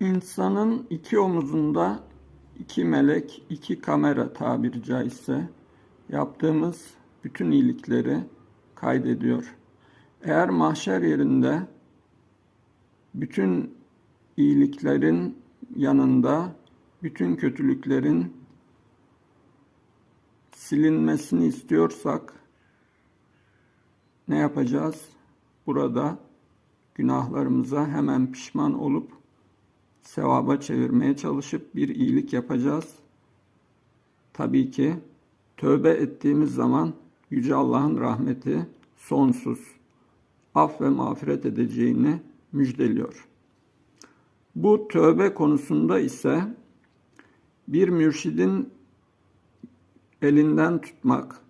İnsanın iki omuzunda iki melek, iki kamera tabiri caizse yaptığımız bütün iyilikleri kaydediyor. Eğer mahşer yerinde bütün iyiliklerin yanında bütün kötülüklerin silinmesini istiyorsak ne yapacağız? Burada günahlarımıza hemen pişman olup sevaba çevirmeye çalışıp bir iyilik yapacağız. Tabii ki tövbe ettiğimiz zaman Yüce Allah'ın rahmeti sonsuz, af ve mağfiret edeceğini müjdeliyor. Bu tövbe konusunda ise bir mürşidin elinden tutmak,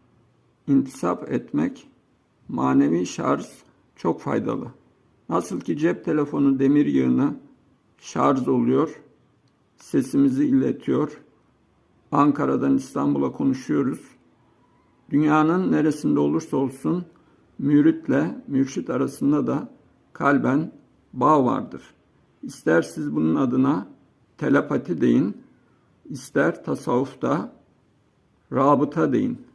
intisap etmek, manevi şarj çok faydalı. Nasıl ki cep telefonu demir yığını şarj oluyor, sesimizi iletiyor. Ankara'dan İstanbul'a konuşuyoruz. Dünyanın neresinde olursa olsun müritle mürşit arasında da kalben bağ vardır. İster siz bunun adına telepati deyin, ister tasavvufta rabıta deyin.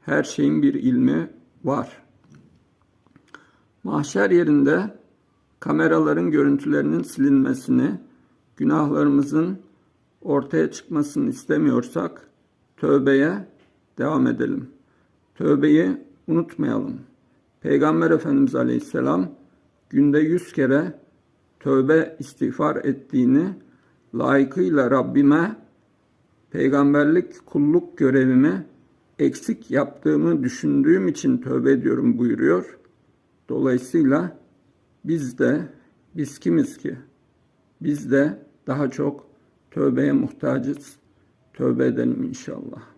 Her şeyin bir ilmi var. Mahşer yerinde kameraların görüntülerinin silinmesini, günahlarımızın ortaya çıkmasını istemiyorsak tövbeye devam edelim. Tövbeyi unutmayalım. Peygamber Efendimiz Aleyhisselam günde yüz kere tövbe istiğfar ettiğini layıkıyla Rabbime peygamberlik kulluk görevimi eksik yaptığımı düşündüğüm için tövbe ediyorum buyuruyor. Dolayısıyla biz de biz kimiz ki? Biz de daha çok tövbeye muhtacız. Tövbe edelim inşallah.